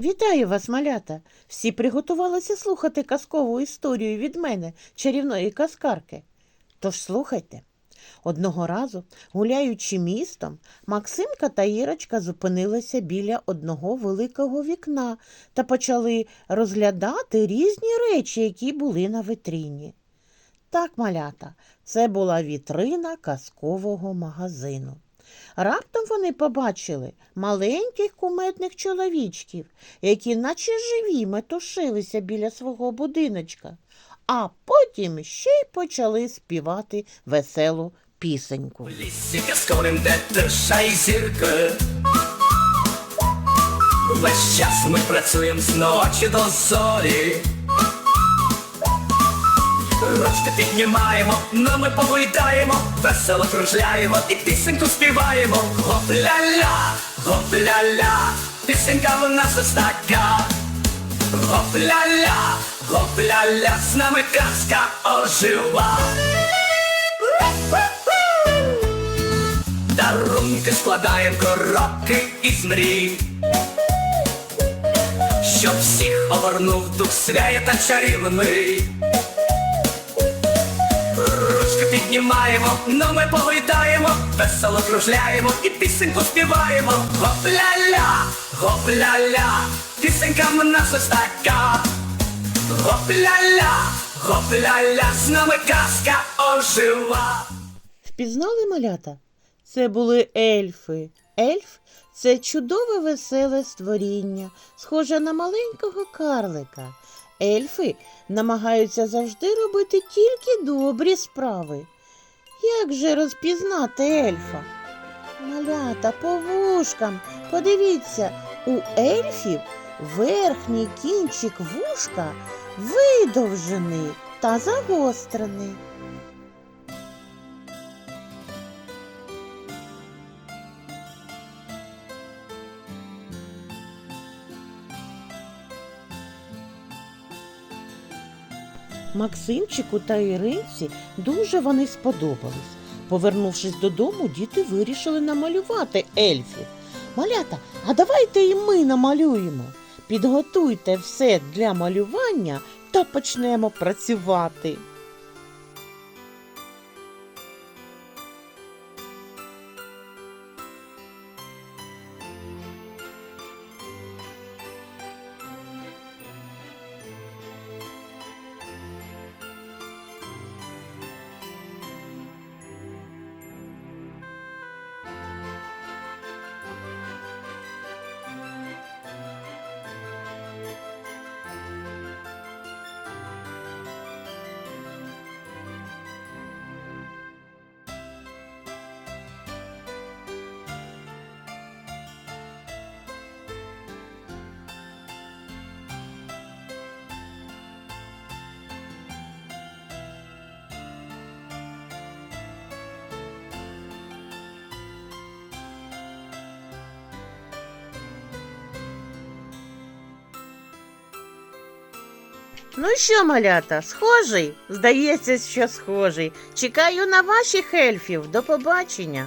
Вітаю вас, малята! Всі приготувалися слухати казкову історію від мене, чарівної казкарки. Тож слухайте. Одного разу, гуляючи містом, Максимка та Ірочка зупинилися біля одного великого вікна та почали розглядати різні речі, які були на витріні. Так, малята, це була вітрина казкового магазину. Раптом вони побачили маленьких кумедних чоловічків, які наче живі метушилися біля свого будиночка, а потім ще й почали співати веселу пісеньку. В лісі казковим, де тиша і зірки. Весь час ми працюємо з ночі до зорі. Ручки піднімаємо, ми погойдаємо, весело кружляємо і пісеньку співаємо. Гоп-ля-ля, гоп-ля-ля, пісенька в нас ось така. Гоп-ля-ля, гоп-ля-ля, з нами казка ожива. Дарунки складаєм коробки із мрій Щоб всіх обернув дух свяє та чарівний піднімаємо, ну ми погойдаємо Весело кружляємо і пісеньку співаємо Гоп-ля-ля, гоп-ля-ля, пісенька в нас ось така Гоп-ля-ля, гоп-ля-ля, з нами казка ожива Впізнали малята? Це були ельфи. Ельф це чудове веселе створіння, схоже на маленького карлика. Ельфи намагаються завжди робити тільки добрі справи. Як же розпізнати ельфа? Малята, по вушкам. Подивіться, у ельфів верхній кінчик вушка видовжений та загострений. Максимчику та Іринці дуже вони сподобались. Повернувшись додому, діти вирішили намалювати ельфів. Малята, а давайте і ми намалюємо. Підготуйте все для малювання та почнемо працювати. Ну що, малята, схожий? Здається, що схожий. Чекаю на ваших ельфів. До побачення.